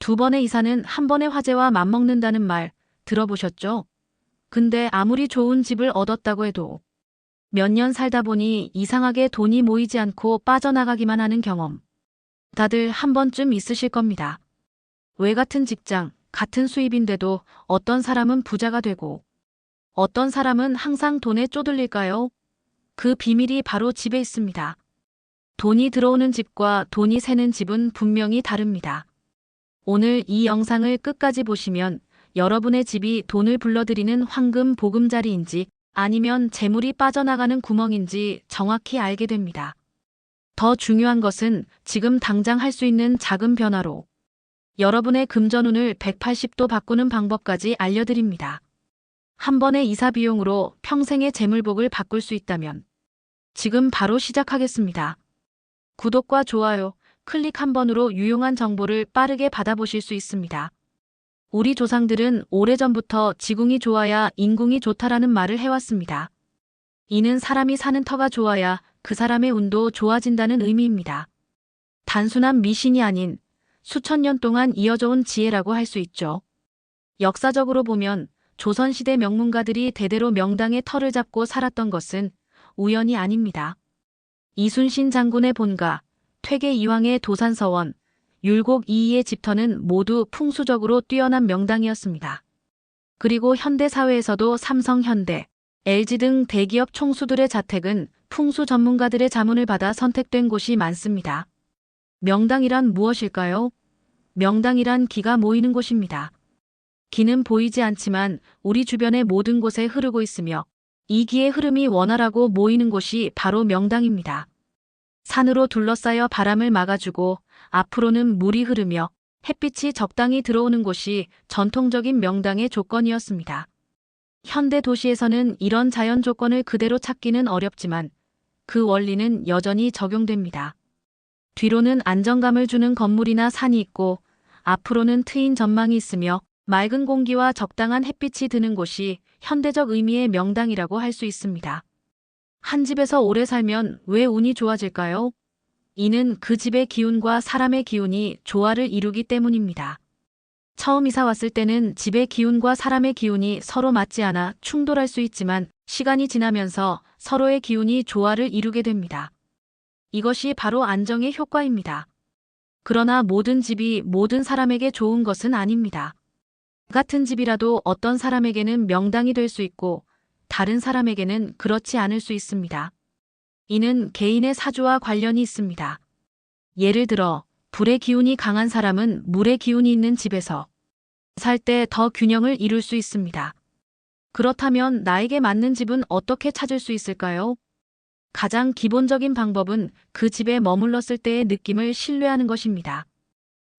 두 번의 이사는 한 번의 화재와 맞먹는다는 말 들어보셨죠? 근데 아무리 좋은 집을 얻었다고 해도 몇 년 살다 보니 이상하게 돈이 모이지 않고 빠져나가기만 하는 경험. 다들 한 번쯤 있으실 겁니다. 왜 같은 직장, 같은 수입인데도 어떤 사람은 부자가 되고 어떤 사람은 항상 돈에 쪼들릴까요? 그 비밀이 바로 집에 있습니다. 돈이 들어오는 집과 돈이 새는 집은 분명히 다릅니다. 오늘 이 영상을 끝까지 보시면 여러분의 집이 돈을 불러들이는 황금 보금자리인지 아니면 재물이 빠져나가는 구멍인지 정확히 알게 됩니다. 더 중요한 것은 지금 당장 할 수 있는 작은 변화로 여러분의 금전운을 180도 바꾸는 방법까지 알려드립니다. 한 번의 이사 비용으로 평생의 재물복을 바꿀 수 있다면 지금 바로 시작하겠습니다. 구독과 좋아요, 클릭 한 번으로 유용한 정보를 빠르게 받아보실 수 있습니다. 우리 조상들은 오래전부터 지궁이 좋아야 인궁이 좋다라는 말을 해왔습니다. 이는 사람이 사는 터가 좋아야 그 사람의 운도 좋아진다는 의미입니다. 단순한 미신이 아닌 수천 년 동안 이어져 온 지혜라고 할 수 있죠. 역사적으로 보면 조선시대 명문가들이 대대로 명당의 터를 잡고 살았던 것은 우연이 아닙니다. 이순신 장군의 본가, 퇴계 이황의 도산서원, 율곡 이이의 집터는 모두 풍수적으로 뛰어난 명당이었습니다. 그리고 현대 사회에서도 삼성 현대, LG 등 대기업 총수들의 자택은 풍수 전문가들의 자문을 받아 선택된 곳이 많습니다. 명당이란 무엇일까요? 명당이란 기가 모이는 곳입니다. 기는 보이지 않지만 우리 주변의 모든 곳에 흐르고 있으며 이 기의 흐름이 원활하고 모이는 곳이 바로 명당입니다. 산으로 둘러싸여 바람을 막아주고 앞으로는 물이 흐르며 햇빛이 적당히 들어오는 곳이 전통적인 명당의 조건이었습니다. 현대 도시에서는 이런 자연 조건을 그대로 찾기는 어렵지만 그 원리는 여전히 적용됩니다. 뒤로는 안정감을 주는 건물이나 산이 있고 앞으로는 트인 전망이 있으며 맑은 공기와 적당한 햇빛이 드는 곳이 현대적 의미의 명당이라고 할 수 있습니다. 한 집에서 오래 살면 왜 운이 좋아질까요? 이는 그 집의 기운과 사람의 기운이 조화를 이루기 때문입니다. 처음 이사 왔을 때는 집의 기운과 사람의 기운이 서로 맞지 않아 충돌할 수 있지만 시간이 지나면서 서로의 기운이 조화를 이루게 됩니다. 이것이 바로 안정의 효과입니다. 그러나 모든 집이 모든 사람에게 좋은 것은 아닙니다. 같은 집이라도 어떤 사람에게는 명당이 될 수 있고 다른 사람에게는 그렇지 않을 수 있습니다. 이는 개인의 사주와 관련이 있습니다. 예를 들어 불의 기운이 강한 사람은 물의 기운이 있는 집에서 살 때 더 균형을 이룰 수 있습니다. 그렇다면 나에게 맞는 집은 어떻게 찾을 수 있을까요? 가장 기본적인 방법은 그 집에 머물렀을 때의 느낌을 신뢰하는 것입니다.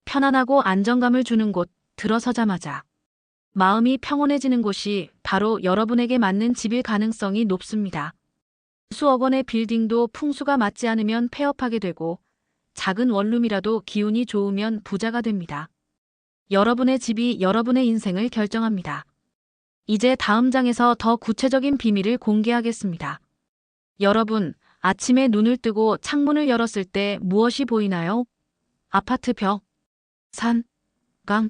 편안하고 안정감을 주는 곳, 들어서자마자 마음이 평온해지는 곳이 바로 여러분에게 맞는 집일 가능성이 높습니다. 수억 원의 빌딩도 풍수가 맞지 않으면 폐업하게 되고 작은 원룸이라도 기운이 좋으면 부자가 됩니다. 여러분의 집이 여러분의 인생을 결정합니다. 이제 다음 장에서 더 구체적인 비밀을 공개하겠습니다. 여러분, 아침에 눈을 뜨고 창문을 열었을 때 무엇이 보이나요? 아파트 벽, 산, 강,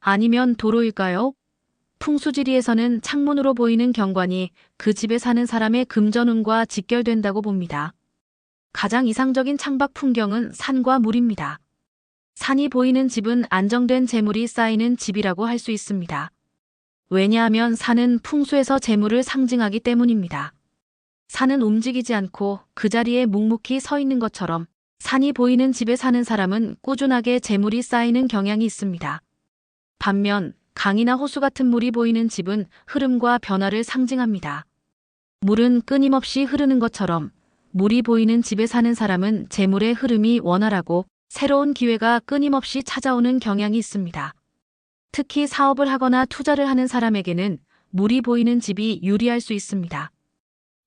아니면 도로일까요? 풍수지리에서는 창문으로 보이는 경관이 그 집에 사는 사람의 금전운과 직결된다고 봅니다. 가장 이상적인 창밖 풍경은 산과 물입니다. 산이 보이는 집은 안정된 재물이 쌓이는 집이라고 할 수 있습니다. 왜냐하면 산은 풍수에서 재물을 상징하기 때문입니다. 산은 움직이지 않고 그 자리에 묵묵히 서 있는 것처럼 산이 보이는 집에 사는 사람은 꾸준하게 재물이 쌓이는 경향이 있습니다. 반면 강이나 호수 같은 물이 보이는 집은 흐름과 변화를 상징합니다. 물은 끊임없이 흐르는 것처럼 물이 보이는 집에 사는 사람은 재물의 흐름이 원활하고 새로운 기회가 끊임없이 찾아오는 경향이 있습니다. 특히 사업을 하거나 투자를 하는 사람에게는 물이 보이는 집이 유리할 수 있습니다.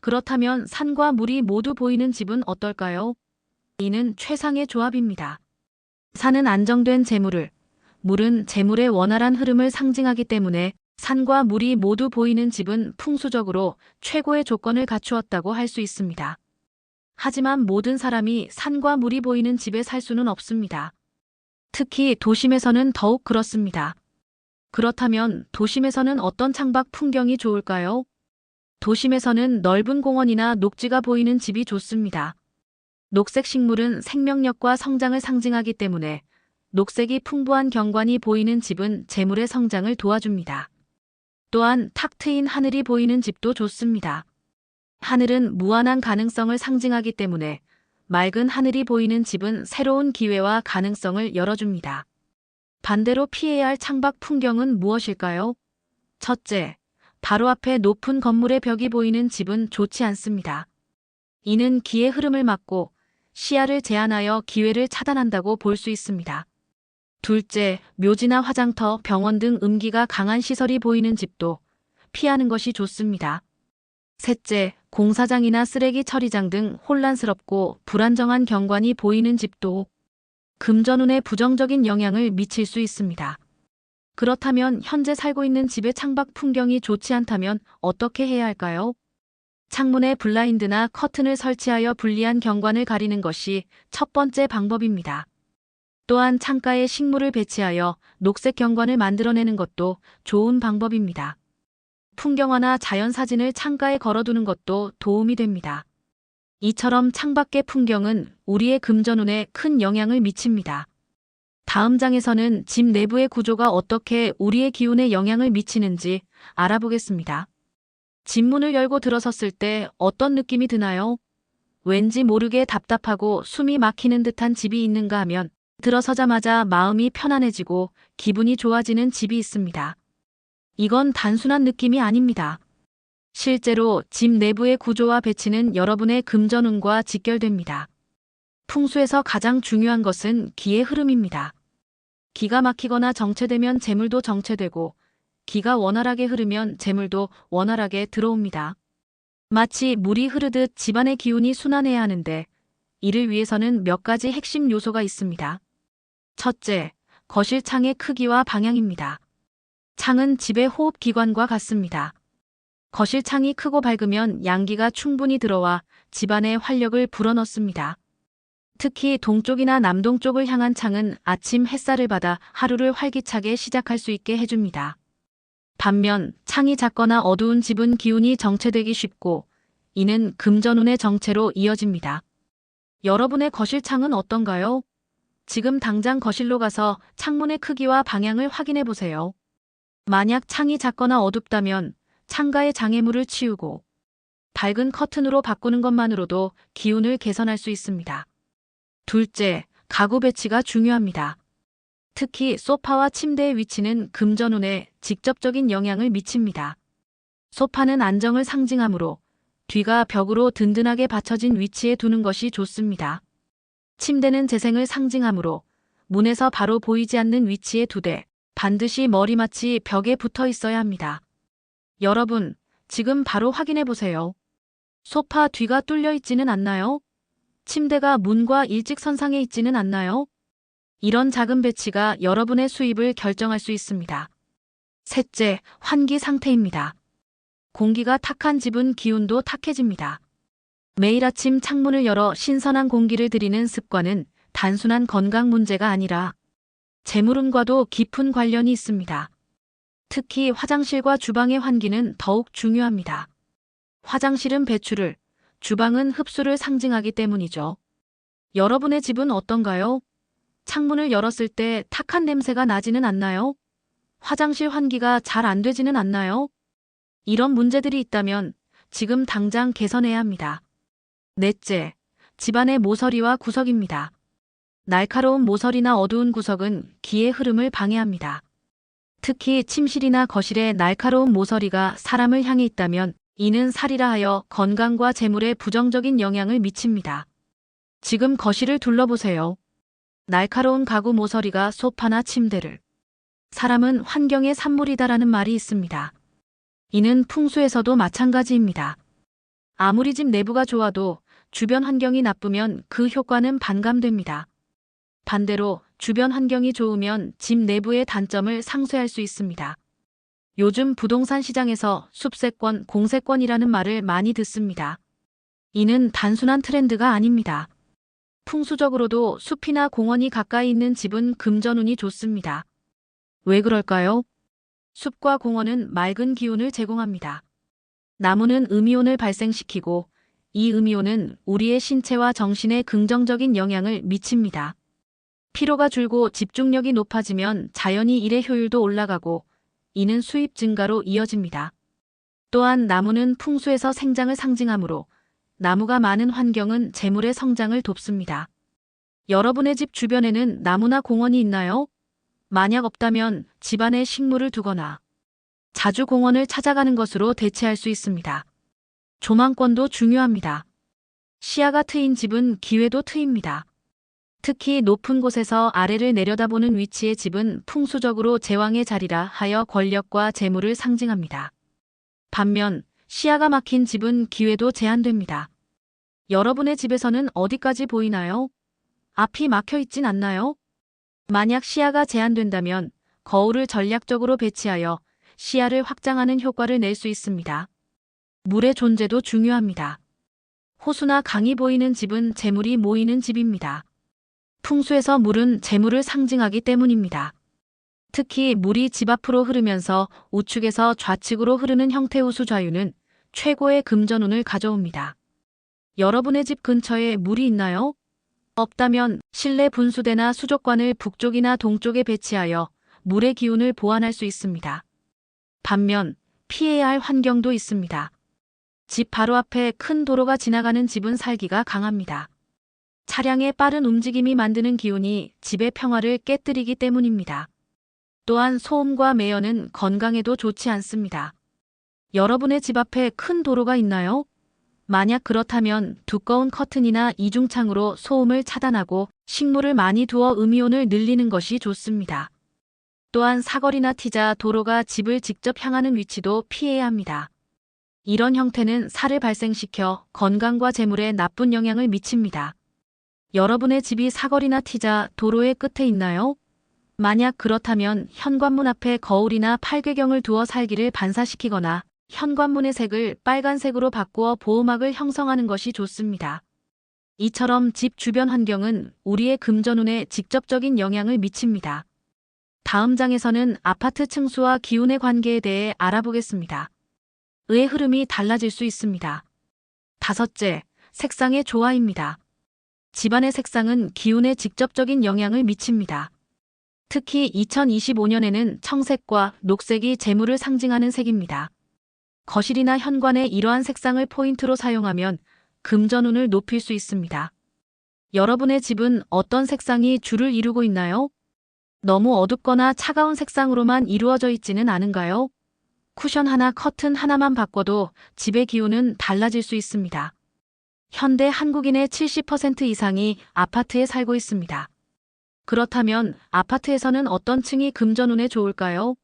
그렇다면 산과 물이 모두 보이는 집은 어떨까요? 이는 최상의 조합입니다. 산은 안정된 재물을, 물은 재물의 원활한 흐름을 상징하기 때문에 산과 물이 모두 보이는 집은 풍수적으로 최고의 조건을 갖추었다고 할 수 있습니다. 하지만 모든 사람이 산과 물이 보이는 집에 살 수는 없습니다. 특히 도심에서는 더욱 그렇습니다. 그렇다면 도심에서는 어떤 창밖 풍경이 좋을까요? 도심에서는 넓은 공원이나 녹지가 보이는 집이 좋습니다. 녹색 식물은 생명력과 성장을 상징하기 때문에 녹색이 풍부한 경관이 보이는 집은 재물의 성장을 도와줍니다. 또한 탁 트인 하늘이 보이는 집도 좋습니다. 하늘은 무한한 가능성을 상징하기 때문에 맑은 하늘이 보이는 집은 새로운 기회와 가능성을 열어줍니다. 반대로 피해야 할 창밖 풍경은 무엇일까요? 첫째, 바로 앞에 높은 건물의 벽이 보이는 집은 좋지 않습니다. 이는 기의 흐름을 막고 시야를 제한하여 기회를 차단한다고 볼 수 있습니다. 둘째, 묘지나 화장터, 병원 등 음기가 강한 시설이 보이는 집도 피하는 것이 좋습니다. 셋째, 공사장이나 쓰레기 처리장 등 혼란스럽고 불안정한 경관이 보이는 집도 금전운에 부정적인 영향을 미칠 수 있습니다. 그렇다면 현재 살고 있는 집의 창밖 풍경이 좋지 않다면 어떻게 해야 할까요? 창문에 블라인드나 커튼을 설치하여 불리한 경관을 가리는 것이 첫 번째 방법입니다. 또한 창가에 식물을 배치하여 녹색 경관을 만들어내는 것도 좋은 방법입니다. 풍경화나 자연 사진을 창가에 걸어두는 것도 도움이 됩니다. 이처럼 창밖의 풍경은 우리의 금전운에 큰 영향을 미칩니다. 다음 장에서는 집 내부의 구조가 어떻게 우리의 기운에 영향을 미치는지 알아보겠습니다. 집 문을 열고 들어섰을 때 어떤 느낌이 드나요? 왠지 모르게 답답하고 숨이 막히는 듯한 집이 있는가 하면 들어서자마자 마음이 편안해지고 기분이 좋아지는 집이 있습니다. 이건 단순한 느낌이 아닙니다. 실제로 집 내부의 구조와 배치는 여러분의 금전운과 직결됩니다. 풍수에서 가장 중요한 것은 기의 흐름입니다. 기가 막히거나 정체되면 재물도 정체되고 기가 원활하게 흐르면 재물도 원활하게 들어옵니다. 마치 물이 흐르듯 집안의 기운이 순환해야 하는데 이를 위해서는 몇 가지 핵심 요소가 있습니다. 첫째, 거실 창의 크기와 방향입니다. 창은 집의 호흡 기관과 같습니다. 거실 창이 크고 밝으면 양기가 충분히 들어와 집안에 활력을 불어넣습니다. 특히 동쪽이나 남동쪽을 향한 창은 아침 햇살을 받아 하루를 활기차게 시작할 수 있게 해줍니다. 반면 창이 작거나 어두운 집은 기운이 정체되기 쉽고 이는 금전운의 정체로 이어집니다. 여러분의 거실 창은 어떤가요? 지금 당장 거실로 가서 창문의 크기와 방향을 확인해 보세요. 만약 창이 작거나 어둡다면 창가의 장애물을 치우고 밝은 커튼으로 바꾸는 것만으로도 기운을 개선할 수 있습니다. 둘째, 가구 배치가 중요합니다. 특히 소파와 침대의 위치는 금전운에 직접적인 영향을 미칩니다. 소파는 안정을 상징하므로 뒤가 벽으로 든든하게 받쳐진 위치에 두는 것이 좋습니다. 침대는 재생을 상징하므로 문에서 바로 보이지 않는 위치에 두되 반드시 머리맡이 벽에 붙어 있어야 합니다. 여러분, 지금 바로 확인해 보세요. 소파 뒤가 뚫려 있지는 않나요? 침대가 문과 일직선상에 있지는 않나요? 이런 작은 배치가 여러분의 수입을 결정할 수 있습니다. 셋째, 환기 상태입니다. 공기가 탁한 집은 기운도 탁해집니다. 매일 아침 창문을 열어 신선한 공기를 들이는 습관은 단순한 건강 문제가 아니라 재물운과도 깊은 관련이 있습니다. 특히 화장실과 주방의 환기는 더욱 중요합니다. 화장실은 배출을, 주방은 흡수를 상징하기 때문이죠. 여러분의 집은 어떤가요? 창문을 열었을 때 탁한 냄새가 나지는 않나요? 화장실 환기가 잘 안 되지는 않나요? 이런 문제들이 있다면 지금 당장 개선해야 합니다. 넷째, 집안의 모서리와 구석입니다. 날카로운 모서리나 어두운 구석은 기의 흐름을 방해합니다. 특히 침실이나 거실에 날카로운 모서리가 사람을 향해 있다면 이는 살이라 하여 건강과 재물에 부정적인 영향을 미칩니다. 지금 거실을 둘러보세요. 날카로운 가구 모서리가 소파나 침대를. 사람은 환경의 산물이다라는 말이 있습니다. 이는 풍수에서도 마찬가지입니다. 아무리 집 내부가 좋아도 주변 환경이 나쁘면 그 효과는 반감됩니다. 반대로 주변 환경이 좋으면 집 내부의 단점을 상쇄할 수 있습니다. 요즘 부동산 시장에서 숲세권, 공세권이라는 말을 많이 듣습니다. 이는 단순한 트렌드가 아닙니다. 풍수적으로도 숲이나 공원이 가까이 있는 집은 금전운이 좋습니다. 왜 그럴까요? 숲과 공원은 맑은 기운을 제공합니다. 나무는 음이온을 발생시키고 이 음이온은 우리의 신체와 정신에 긍정적인 영향을 미칩니다. 피로가 줄고 집중력이 높아지면 자연히 일의 효율도 올라가고 이는 수입 증가로 이어집니다. 또한 나무는 풍수에서 생장을 상징하므로 나무가 많은 환경은 재물의 성장을 돕습니다. 여러분의 집 주변에는 나무나 공원이 있나요? 만약 없다면 집안에 식물을 두거나 자주 공원을 찾아가는 것으로 대체할 수 있습니다. 조망권도 중요합니다. 시야가 트인 집은 기회도 트입니다. 특히 높은 곳에서 아래를 내려다보는 위치의 집은 풍수적으로 제왕의 자리라 하여 권력과 재물을 상징합니다. 반면 시야가 막힌 집은 기회도 제한됩니다. 여러분의 집에서는 어디까지 보이나요? 앞이 막혀 있진 않나요? 만약 시야가 제한된다면 거울을 전략적으로 배치하여 시야를 확장하는 효과를 낼 수 있습니다. 물의 존재도 중요합니다. 호수나 강이 보이는 집은 재물이 모이는 집입니다. 풍수에서 물은 재물을 상징하기 때문입니다. 특히 물이 집 앞으로 흐르면서 우측에서 좌측으로 흐르는 형태 호수 좌유는 최고의 금전운을 가져옵니다. 여러분의 집 근처에 물이 있나요? 없다면 실내 분수대나 수족관을 북쪽이나 동쪽에 배치하여 물의 기운을 보완할 수 있습니다. 반면 피해야 할 환경도 있습니다. 집 바로 앞에 큰 도로가 지나가는 집은 살기가 강합니다. 차량의 빠른 움직임이 만드는 기운이 집의 평화를 깨뜨리기 때문입니다. 또한 소음과 매연은 건강에도 좋지 않습니다. 여러분의 집 앞에 큰 도로가 있나요? 만약 그렇다면 두꺼운 커튼이나 이중창으로 소음을 차단하고 식물을 많이 두어 음이온을 늘리는 것이 좋습니다. 또한 사거리나 티자 도로가 집을 직접 향하는 위치도 피해야 합니다. 이런 형태는 살을 발생시켜 건강과 재물에 나쁜 영향을 미칩니다. 여러분의 집이 사거리나 티자 도로의 끝에 있나요? 만약 그렇다면 현관문 앞에 거울이나 팔괘경을 두어 살기를 반사시키거나 현관문의 색을 빨간색으로 바꾸어 보호막을 형성하는 것이 좋습니다. 이처럼 집 주변 환경은 우리의 금전운에 직접적인 영향을 미칩니다. 다음 장에서는 아파트 층수와 기운의 관계에 대해 알아보겠습니다. 의 흐름이 달라질 수 있습니다. 다섯째, 색상의 조화입니다. 집안의 색상은 기운에 직접적인 영향을 미칩니다. 특히 2025년에는 청색과 녹색이 재물을 상징하는 색입니다. 거실이나 현관에 이러한 색상을 포인트로 사용하면 금전운을 높일 수 있습니다. 여러분의 집은 어떤 색상이 주를 이루고 있나요? 너무 어둡거나 차가운 색상으로만 이루어져 있지는 않은가요? 쿠션 하나, 커튼 하나만 바꿔도 집의 기운은 달라질 수 있습니다. 현대 한국인의 70% 이상이 아파트에 살고 있습니다. 그렇다면 아파트에서는 어떤 층이 금전운에 좋을까요?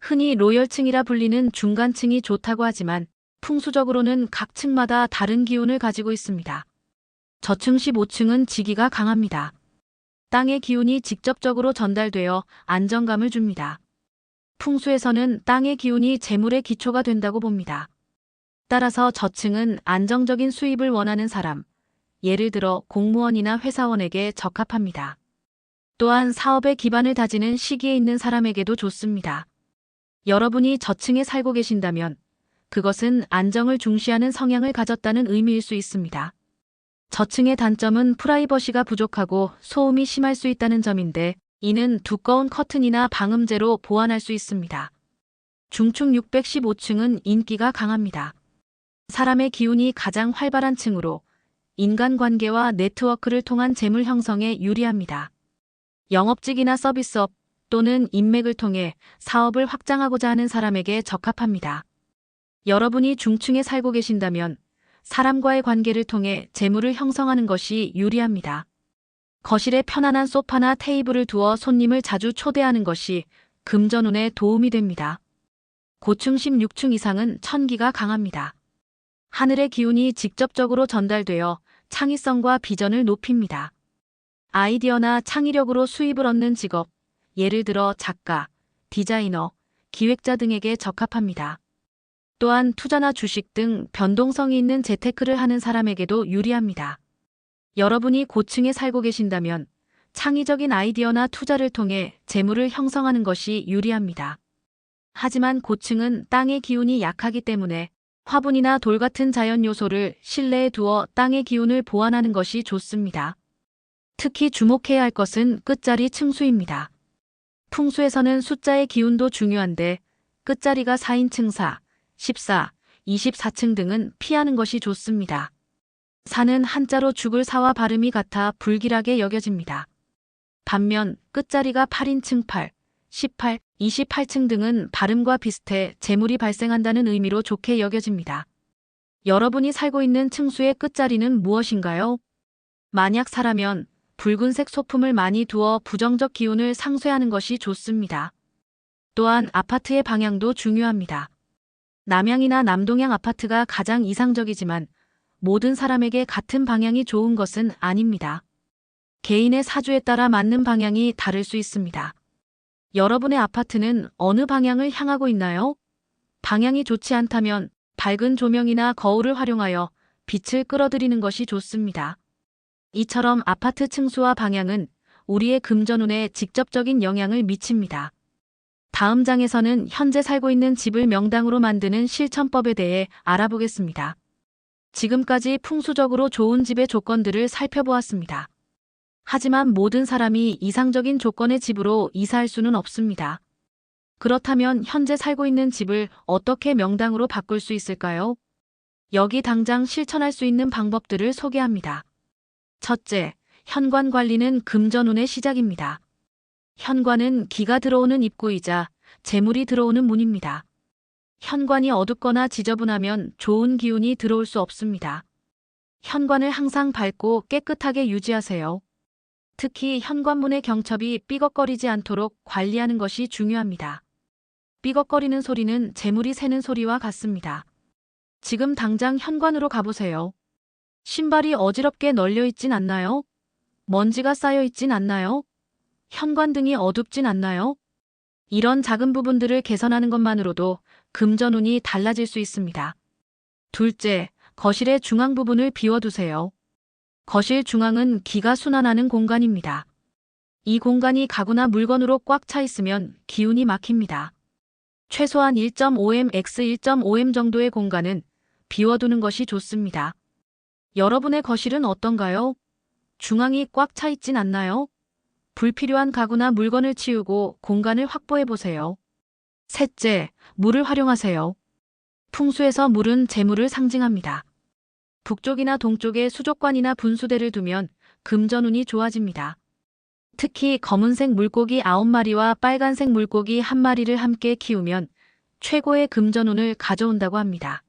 흔히 로열층이라 불리는 중간층이 좋다고 하지만 풍수적으로는 각 층마다 다른 기운을 가지고 있습니다. 저층 15층은 지기가 강합니다. 땅의 기운이 직접적으로 전달되어 안정감을 줍니다. 풍수에서는 땅의 기운이 재물의 기초가 된다고 봅니다. 따라서 저층은 안정적인 수입을 원하는 사람, 예를 들어 공무원이나 회사원에게 적합합니다. 또한 사업의 기반을 다지는 시기에 있는 사람에게도 좋습니다. 여러분이 저층에 살고 계신다면 그것은 안정을 중시하는 성향을 가졌다는 의미일 수 있습니다. 저층의 단점은 프라이버시가 부족하고 소음이 심할 수 있다는 점인데 이는 두꺼운 커튼이나 방음제로 보완할 수 있습니다. 중층 615층은 인기가 강합니다. 사람의 기운이 가장 활발한 층으로 인간관계와 네트워크를 통한 재물 형성에 유리합니다. 영업직이나 서비스업 또는 인맥을 통해 사업을 확장하고자 하는 사람에게 적합합니다. 여러분이 중층에 살고 계신다면 사람과의 관계를 통해 재물을 형성하는 것이 유리합니다. 거실에 편안한 소파나 테이블을 두어 손님을 자주 초대하는 것이 금전운에 도움이 됩니다. 고층 16층 이상은 천기가 강합니다. 하늘의 기운이 직접적으로 전달되어 창의성과 비전을 높입니다. 아이디어나 창의력으로 수입을 얻는 직업, 예를 들어 작가, 디자이너, 기획자 등에게 적합합니다. 또한 투자나 주식 등 변동성이 있는 재테크를 하는 사람에게도 유리합니다. 여러분이 고층에 살고 계신다면 창의적인 아이디어나 투자를 통해 재물을 형성하는 것이 유리합니다. 하지만 고층은 땅의 기운이 약하기 때문에 화분이나 돌 같은 자연 요소를 실내에 두어 땅의 기운을 보완하는 것이 좋습니다. 특히 주목해야 할 것은 끝자리 층수입니다. 풍수에서는 숫자의 기운도 중요한데 끝자리가 4인 층사, 14, 24층 등은 피하는 것이 좋습니다. 사는 한자로 죽을 사와 발음이 같아 불길하게 여겨집니다. 반면 끝자리가 8인층 8, 18, 28층 등은 발음과 비슷해 재물이 발생한다는 의미로 좋게 여겨집니다. 여러분이 살고 있는 층수의 끝자리는 무엇인가요? 만약 사라면 붉은색 소품을 많이 두어 부정적 기운을 상쇄하는 것이 좋습니다. 또한 아파트의 방향도 중요합니다. 남향이나 남동향 아파트가 가장 이상적이지만 모든 사람에게 같은 방향이 좋은 것은 아닙니다. 개인의 사주에 따라 맞는 방향이 다를 수 있습니다. 여러분의 아파트는 어느 방향을 향하고 있나요? 방향이 좋지 않다면 밝은 조명이나 거울을 활용하여 빛을 끌어들이는 것이 좋습니다. 이처럼 아파트 층수와 방향은 우리의 금전운에 직접적인 영향을 미칩니다. 다음 장에서는 현재 살고 있는 집을 명당으로 만드는 실천법에 대해 알아보겠습니다. 지금까지 풍수적으로 좋은 집의 조건들을 살펴보았습니다. 하지만 모든 사람이 이상적인 조건의 집으로 이사할 수는 없습니다. 그렇다면 현재 살고 있는 집을 어떻게 명당으로 바꿀 수 있을까요? 여기 당장 실천할 수 있는 방법들을 소개합니다. 첫째, 현관 관리는 금전운의 시작입니다. 현관은 기가 들어오는 입구이자 재물이 들어오는 문입니다. 현관이 어둡거나 지저분하면 좋은 기운이 들어올 수 없습니다. 현관을 항상 밝고 깨끗하게 유지하세요. 특히 현관문의 경첩이 삐걱거리지 않도록 관리하는 것이 중요합니다. 삐걱거리는 소리는 재물이 새는 소리와 같습니다. 지금 당장 현관으로 가보세요. 신발이 어지럽게 널려 있진 않나요? 먼지가 쌓여 있진 않나요? 현관 등이 어둡진 않나요? 이런 작은 부분들을 개선하는 것만으로도 금전운이 달라질 수 있습니다. 둘째, 거실의 중앙 부분을 비워두세요. 거실 중앙은 기가 순환하는 공간입니다. 이 공간이 가구나 물건으로 꽉 차 있으면 기운이 막힙니다. 최소한 1.5m x 1.5m 정도의 공간은 비워두는 것이 좋습니다. 여러분의 거실은 어떤가요? 중앙이 꽉 차 있진 않나요? 불필요한 가구나 물건을 치우고 공간을 확보해 보세요. 셋째, 물을 활용하세요. 풍수에서 물은 재물을 상징합니다. 북쪽이나 동쪽에 수족관이나 분수대를 두면 금전운이 좋아집니다. 특히 검은색 물고기 9마리와 빨간색 물고기 1마리를 함께 키우면 최고의 금전운을 가져온다고 합니다.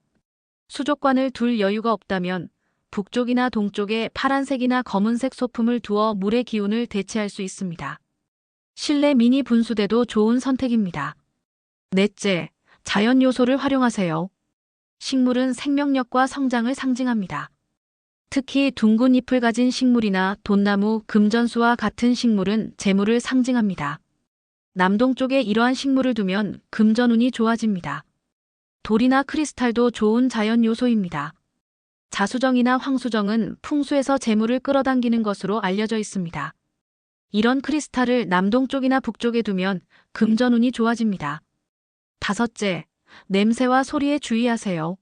수족관을 둘 여유가 없다면 북쪽이나 동쪽에 파란색이나 검은색 소품을 두어 물의 기운을 대체할 수 있습니다. 실내 미니 분수대도 좋은 선택입니다. 넷째, 자연 요소를 활용하세요. 식물은 생명력과 성장을 상징합니다. 특히 둥근 잎을 가진 식물이나 돈나무, 금전수와 같은 식물은 재물을 상징합니다. 남동쪽에 이러한 식물을 두면 금전운이 좋아집니다. 돌이나 크리스탈도 좋은 자연 요소입니다. 자수정이나 황수정은 풍수에서 재물을 끌어당기는 것으로 알려져 있습니다. 이런 크리스탈을 남동쪽이나 북쪽에 두면 금전운이 좋아집니다. 다섯째, 냄새와 소리에 주의하세요.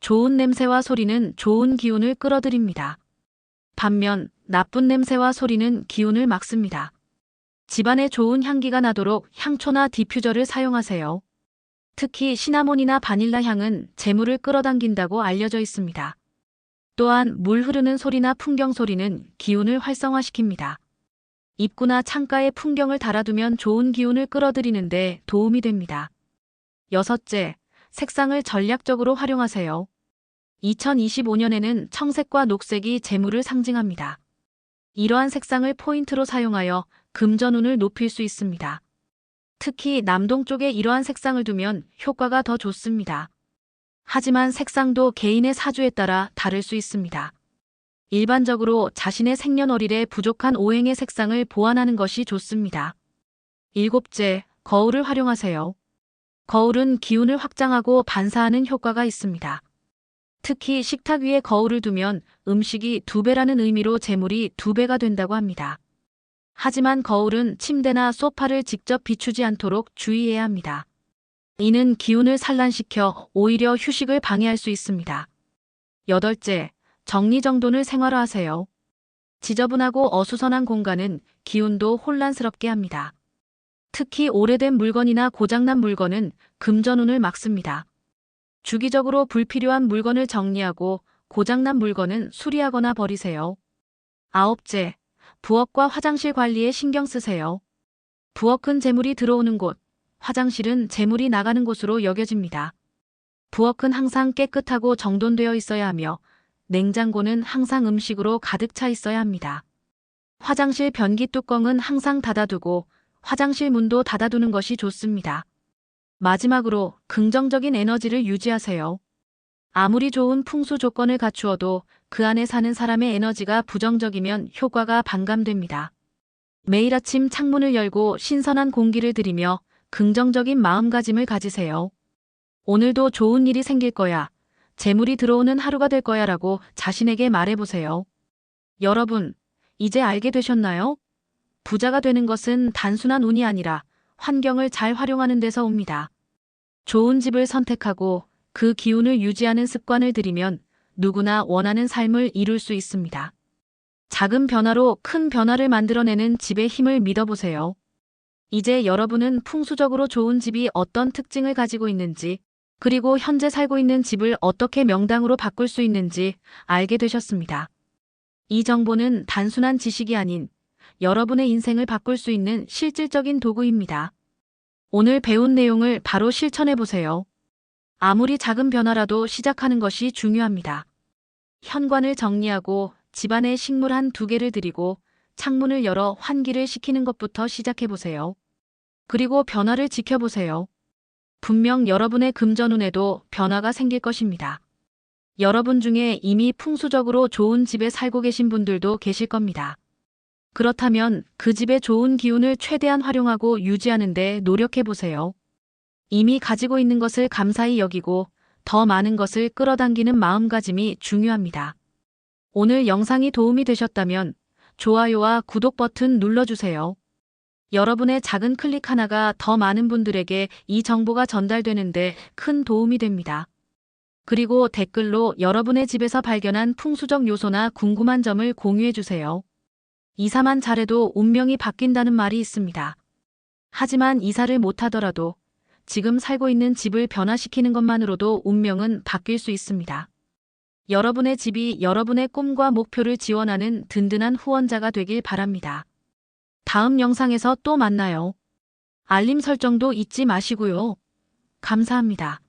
좋은 냄새와 소리는 좋은 기운을 끌어들입니다. 반면 나쁜 냄새와 소리는 기운을 막습니다. 집안에 좋은 향기가 나도록 향초나 디퓨저를 사용하세요. 특히 시나몬이나 바닐라 향은 재물을 끌어당긴다고 알려져 있습니다. 또한 물 흐르는 소리나 풍경 소리는 기운을 활성화시킵니다. 입구나 창가에 풍경을 달아두면 좋은 기운을 끌어들이는데 도움이 됩니다. 여섯째, 색상을 전략적으로 활용하세요. 2025년에는 청색과 녹색이 재물을 상징합니다. 이러한 색상을 포인트로 사용하여 금전운을 높일 수 있습니다. 특히 남동쪽에 이러한 색상을 두면 효과가 더 좋습니다. 하지만 색상도 개인의 사주에 따라 다를 수 있습니다. 일반적으로 자신의 생년월일에 부족한 오행의 색상을 보완하는 것이 좋습니다. 일곱째, 거울을 활용하세요. 거울은 기운을 확장하고 반사하는 효과가 있습니다. 특히 식탁 위에 거울을 두면 음식이 두 배라는 의미로 재물이 두 배가 된다고 합니다. 하지만 거울은 침대나 소파를 직접 비추지 않도록 주의해야 합니다. 이는 기운을 산란시켜 오히려 휴식을 방해할 수 있습니다. 여덟째, 정리정돈을 생활화하세요. 지저분하고 어수선한 공간은 기운도 혼란스럽게 합니다. 특히 오래된 물건이나 고장난 물건은 금전운을 막습니다. 주기적으로 불필요한 물건을 정리하고 고장난 물건은 수리하거나 버리세요. 아홉째, 부엌과 화장실 관리에 신경 쓰세요. 부엌은 재물이 들어오는 곳, 화장실은 재물이 나가는 곳으로 여겨집니다. 부엌은 항상 깨끗하고 정돈되어 있어야 하며 냉장고는 항상 음식으로 가득 차 있어야 합니다. 화장실 변기 뚜껑은 항상 닫아두고 화장실 문도 닫아두는 것이 좋습니다. 마지막으로 긍정적인 에너지를 유지하세요. 아무리 좋은 풍수 조건을 갖추어도 그 안에 사는 사람의 에너지가 부정적이면 효과가 반감됩니다. 매일 아침 창문을 열고 신선한 공기를 들이며 긍정적인 마음가짐을 가지세요. 오늘도 좋은 일이 생길 거야. 재물이 들어오는 하루가 될 거야 라고 자신에게 말해보세요. 여러분, 이제 알게 되셨나요? 부자가 되는 것은 단순한 운이 아니라 환경을 잘 활용하는 데서 옵니다. 좋은 집을 선택하고 그 기운을 유지하는 습관을 들이면 누구나 원하는 삶을 이룰 수 있습니다. 작은 변화로 큰 변화를 만들어내는 집의 힘을 믿어보세요. 이제 여러분은 풍수적으로 좋은 집이 어떤 특징을 가지고 있는지, 그리고 현재 살고 있는 집을 어떻게 명당으로 바꿀 수 있는지 알게 되셨습니다. 이 정보는 단순한 지식이 아닌 여러분의 인생을 바꿀 수 있는 실질적인 도구입니다. 오늘 배운 내용을 바로 실천해 보세요. 아무리 작은 변화라도 시작하는 것이 중요합니다. 현관을 정리하고 집안에 식물 한 두 개를 들이고 창문을 열어 환기를 시키는 것부터 시작해 보세요. 그리고 변화를 지켜보세요. 분명 여러분의 금전운에도 변화가 생길 것입니다. 여러분 중에 이미 풍수적으로 좋은 집에 살고 계신 분들도 계실 겁니다. 그렇다면 그 집의 좋은 기운을 최대한 활용하고 유지하는 데 노력해 보세요. 이미 가지고 있는 것을 감사히 여기고 더 많은 것을 끌어당기는 마음가짐이 중요합니다. 오늘 영상이 도움이 되셨다면 좋아요와 구독 버튼 눌러주세요. 여러분의 작은 클릭 하나가 더 많은 분들에게 이 정보가 전달되는데 큰 도움이 됩니다. 그리고 댓글로 여러분의 집에서 발견한 풍수적 요소나 궁금한 점을 공유해 주세요. 이사만 잘해도 운명이 바뀐다는 말이 있습니다. 하지만 이사를 못하더라도 지금 살고 있는 집을 변화시키는 것만으로도 운명은 바뀔 수 있습니다. 여러분의 집이 여러분의 꿈과 목표를 지원하는 든든한 후원자가 되길 바랍니다. 다음 영상에서 또 만나요. 알림 설정도 잊지 마시고요. 감사합니다.